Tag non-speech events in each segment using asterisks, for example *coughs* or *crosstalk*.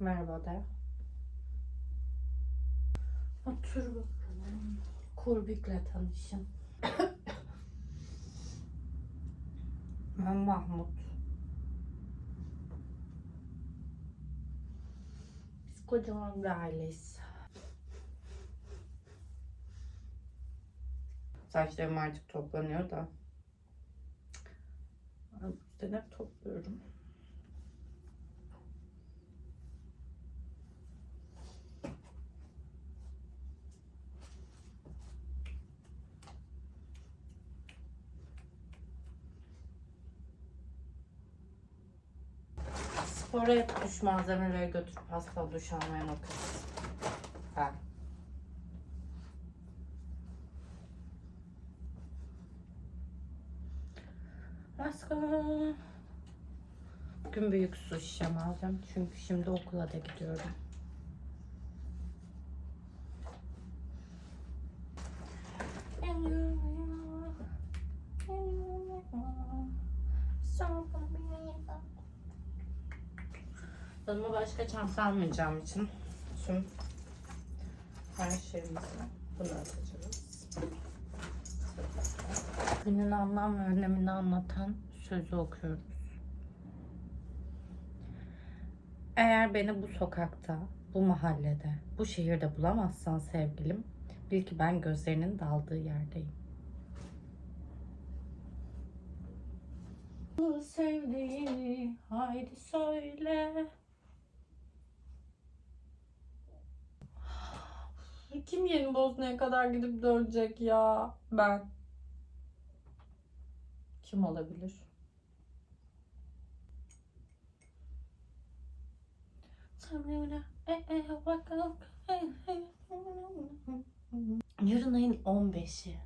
Merhaba de. Otur bakalım. Kurbik'le tanışın. *coughs* ben Mahmut. Biz kocaman bir aileyiz. Saçlarım artık toplanıyor da. Bu yüzden hep topluyorum. Spora hep malzemeleri götürüp hasta duş almayan o kız. Ben. Go. Bugün büyük su şişem alacağım. Çünkü şimdi okula da gidiyorum. Yanıma başka çanta almayacağım için tüm her şeyimizi bunu atacağız. Günün anlam ve önemini anlatan sözü okuyoruz. Eğer beni bu sokakta, bu mahallede, bu şehirde bulamazsan sevgilim, bil ki ben gözlerinin daldığı yerdeyim. Bu sevdiğini haydi söyle. Kim yeni Bosna'ya kadar gidip dönecek ya? Ben. Kim olabilir? Yarın ayın 15'i.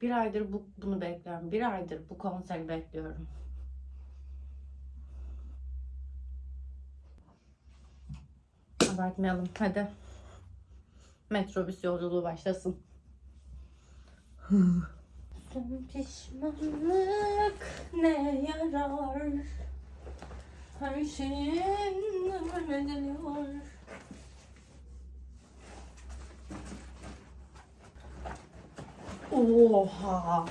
Bir aydır bu, bunu bekliyorum. Bir aydır bu konseri bekliyorum. Abartmayalım. Hadi. Metrobüs yolculuğu başlasın. Son pişmanlık ne yarar? Her şeyin ömrediyor. Oha!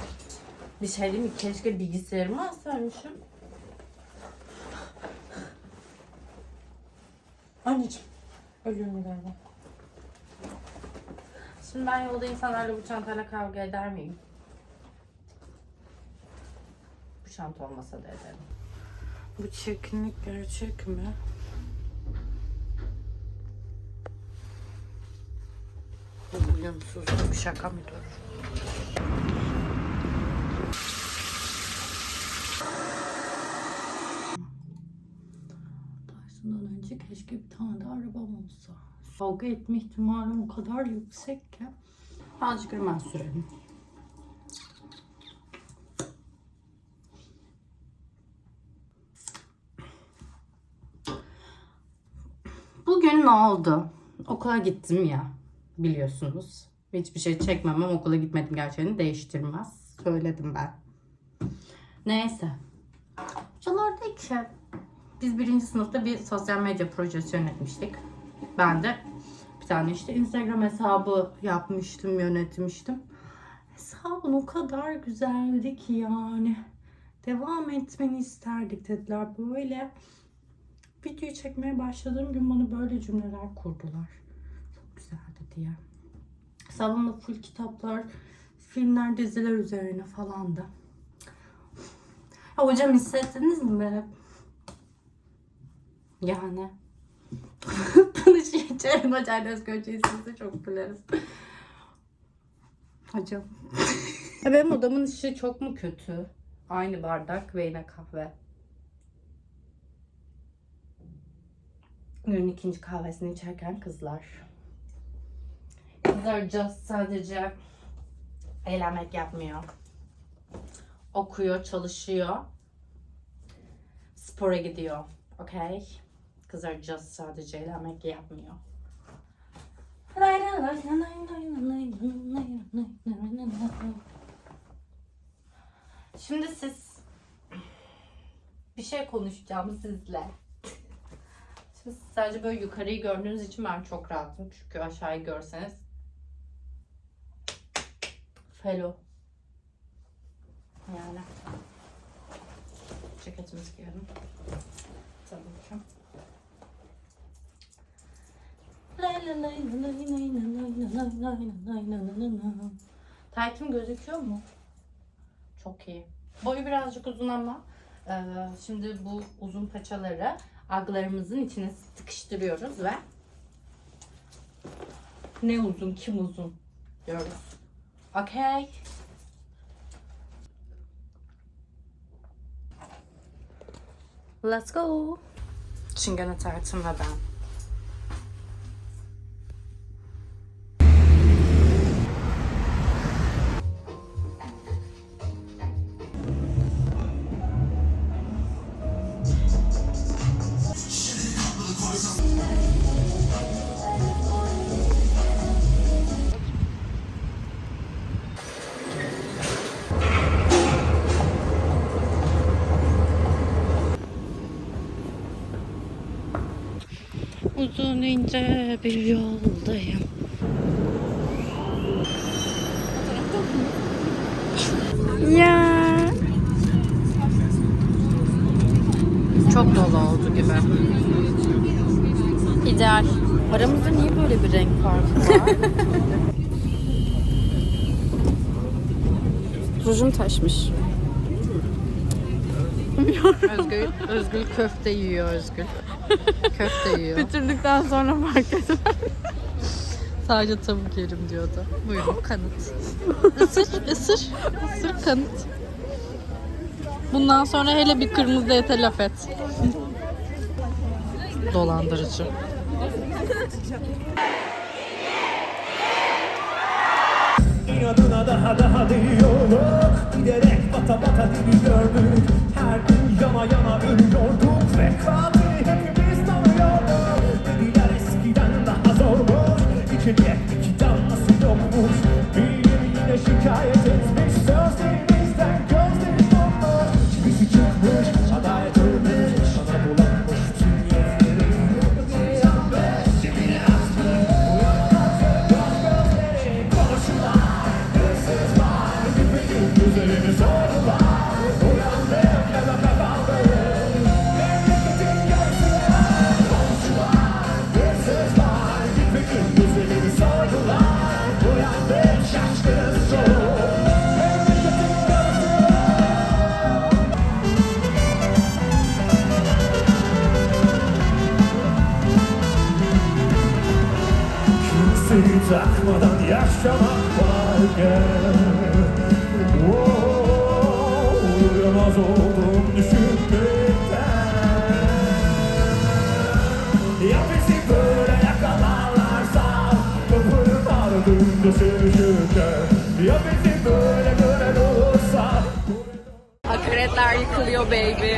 Bir şey diyeyim mi? Keşke bilgisayarımı alsaymışım. Anneciğim. Ölüyorum galiba. Şimdi ben yolda insanlarla bu çantayla kavga eder miyim? Bu çanta olmasa da ederim. Bu çirkinlik gerçek mi? Bu uyumsuzluk şaka mıdır? Tyson'dan keşke bir tane de arabam olsa. Kavga etme ihtimalim o kadar yüksek ki. Azıcık hemen sürelim. Bugün ne oldu? Okula gittim ya biliyorsunuz. Hiçbir şey çekmemem okula gitmedim gerçeğini değiştirmez. Söyledim ben. Neyse. Hocalar dedi ki biz birinci sınıfta bir sosyal medya projesi yönetmiştik. Ben de bir tane işte Instagram hesabı yapmıştım, yönetmiştim. Hesabın o kadar güzeldi ki yani. Devam etmeni isterdik dediler. Böyle videoyu çekmeye başladığım gün bana böyle cümleler kurdular. Çok güzeldi diye. Salonda full kitaplar, filmler, diziler üzerine falan da. Ya hocam hissettiniz mi? Yani. *laughs* Tanışacağım hocam Özgürce sizi çok güleriz. Hocam. Ya *laughs* benim odamın ışığı çok mu kötü? Aynı bardak ve yine kahve. Günün ikinci kahvesini içerken kızlar. Kızlar just sadece eğlenmek yapmıyor. Okuyor, çalışıyor. Spora gidiyor. Okay? Just sadece eğlenmek yapmıyor. Şimdi siz bir şey konuşacağım sizle. Şimdi sadece böyle yukarıyı gördüğünüz için ben çok rahatım. Çünkü aşağıyı görseniz felo. Yani. Ceketimizi giyelim. Tabii ki. Taytım gözüküyor mu? Çok iyi. Boyu birazcık uzun ama e, şimdi bu uzun paçaları aglarımızın içine sıkıştırıyoruz ve ne uzun kim uzun diyoruz. Okay. Let's go. Çingene tartım ve ben. Uzun ince bir yoldayım. Ya. Çok dolu oldu gibi. İdeal. Aramızda niye böyle bir renk farkı var? *laughs* Rujum taşmış. Özgül, Özgül köfte yiyor Özgül. Köfte *laughs* yiyor. Bitirdikten sonra fark ettim. Sadece tavuk yerim diyordu. Buyurun *laughs* kanıt. Isır, ısır, ısır kanıt. Bundan sonra hele bir kırmızı ete laf et. Dolandırıcı. İnadına daha daha değiyorduk Giderek bata bata dibi takmadan yaşamak varken oh, Uyuyamaz oldum düşünmekten. Ya bizi böyle yakalarlarsa Kapının ardında sürüşürken Ya bizi böyle gören olursa Akaretler yıkılıyor baby.